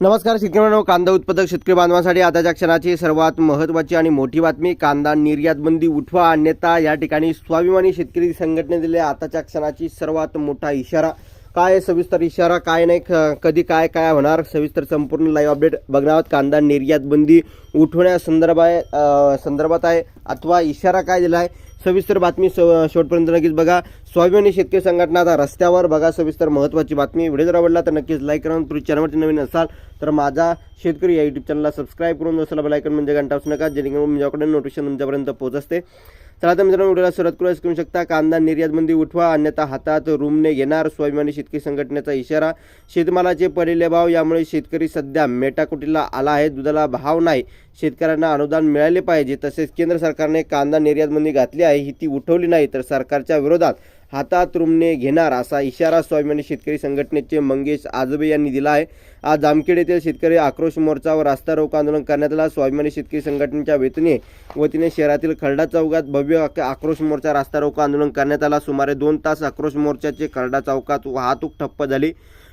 नमस्कार शेतकऱ्यांनो कांदा उत्पादक शेतकरी बांधवांसाठी आताच्या क्षणाची सर्वात महत्त्वाची आणि मोठी बातमी कांदा निर्यात बंदी उठवा अन्यथा या ठिकाणी स्वाभिमानी शेतकरी संघटने दिले आताच्या क्षणाची सर्वात मोठा इशारा. काय सविस्तर इशारा काय नाही कधी काय काय होणार? सविस्तर संपूर्ण लाईव्ह अपडेट बघणार आहोत. कांदा निर्यात बंदी उठवण्यासंदर्भात आहे संदर्भात आहे. अथवा इशारा काय दिला आहे? सविस्तर बातमी स शेवटपर्यंत नक्कीच बघा. स्वाभिमानी शेतकरी संघटना आता रस्त्यावर बघा सविस्तर महत्त्वाची बातमी. व्हिडिओ जर आवडला तर नक्कीच लाईक करा. तुम्ही चॅनलवरती नवीन असाल तर माझा शेतकरी या युट्यूब चॅनलला सबस्क्राईब करून बसायला बेलायकन म्हणजे घंटा असू नका. जेणेकरून माझ्याकडे नोटिफिकेशन तुमच्यापर्यंत पोहोचते तर आता मित्रांनो व्हिडिओला सुरुवात करू करू शकता कांदा निर्यातबंदी उठवा अन्यथा हातात रूमने घेणार स्वाभिमानी शेतकरी संघटनेचा इशारा शेतमालाचे पडलेले भाव यामुळे शेतकरी सध्या मेटाकुटीला आला आहे. दुधाला भाव नाही. शेतकऱ्यांना अनुदान मिळाले पाहिजे. तसेच केंद्र सरकारने कांदा निर्यातबंदी घातली आहे. ही ती उठवली नाही. तर सरकारच्या विरोधात हातात रुमणे घेणार असा इशारा स्वाभिमानी शेतकरी संघटनेचे मंगेश आजबे यांनी दिला आहे. आज जामखेड येथील शेतकरी आक्रोश मोर्चा व रास्ता रोको आंदोलन करण्यात आला. स्वाभिमानी शेतकरी संघटनेच्या वतीने वतीने शहरातील खरडा चौकात भव्य आक्रोश मोर्चा रास्ता रोको आंदोलन करण्यात आला. सुमारे दोन तास आक्रोश मोर्चाचे खरडा चौकात वाहतूक ठप्प झाली.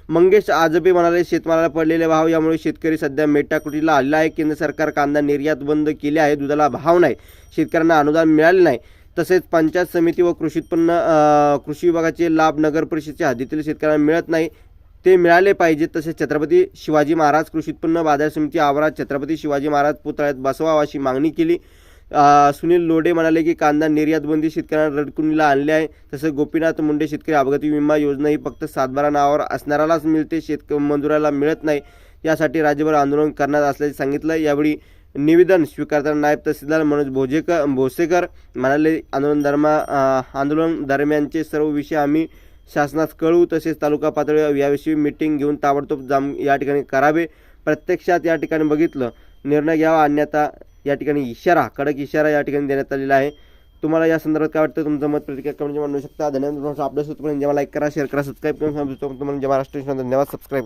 मंगेश आजबे म्हणाले शेतमालाला पडलेले भाव यामुळे शेतकरी सध्या मेटाकुटीला आलेला आहे. केंद्र सरकार कांदा निर्यात बंद केले आहे. दुधाला भाव नाही. शेतकऱ्यांना अनुदान मिळाले नाही. तसेच पंचायत समिती व कृषी उत्पन्न कृषी विभागाचे लाभ नगर परिषदेच्या हद्दीतील शेतकऱ्यांना मिळत नाही ते मिळाले पाहिजे. तसेच छत्रपती शिवाजी महाराज कृषी उत्पन्न बाजार समिती आवारात छत्रपती शिवाजी महाराज पुतळ्यात बसवावा अशी मागणी केली. सुनील लोडे म्हणाले की कांदा निर्यात बंदी शेतकऱ्यांना रडकुणीला आणले आहे. तसेच गोपीनाथ मुंडे शेतकरी अपघाती विमा योजना ही फक्त सातबारा नावावर असणाऱ्यालाच मिळते शेतक मजुराला मिळत नाही. यासाठी राज्यभर आंदोलन करणार असल्याचे सांगितलं. यावेळी निवेदन स्वीकारताना नायब तहसीलदार मनोज भोजेकर भोसेकर म्हणाले आंदोलन दरम्या आंदोलन दरम्यानचे सर्व विषय आम्ही शासनास कळवू. तसेच तालुका पातळीवर याविषयी मिटिंग घेऊन ताबडतोब जाम या ठिकाणी करावे. प्रत्यक्षात या ठिकाणी बघितलं. निर्णय घ्यावा. अन्यथा या ठिकाणी इशारा कडक इशारा या ठिकाणी देण्यात आलेला आहे. तुम्हाला या संदर्भात काय वाटतं? तुमचं मत प्रतिक्रिया कमेंट मांडू शकता. धन्यवाद. आपल्या सुतपर्यंत जेव्हा लाईक करा शेअर करा सबस्क्राईब करून तुम्हाला जे महाराष्ट्र. धन्यवाद. सबस्क्राईब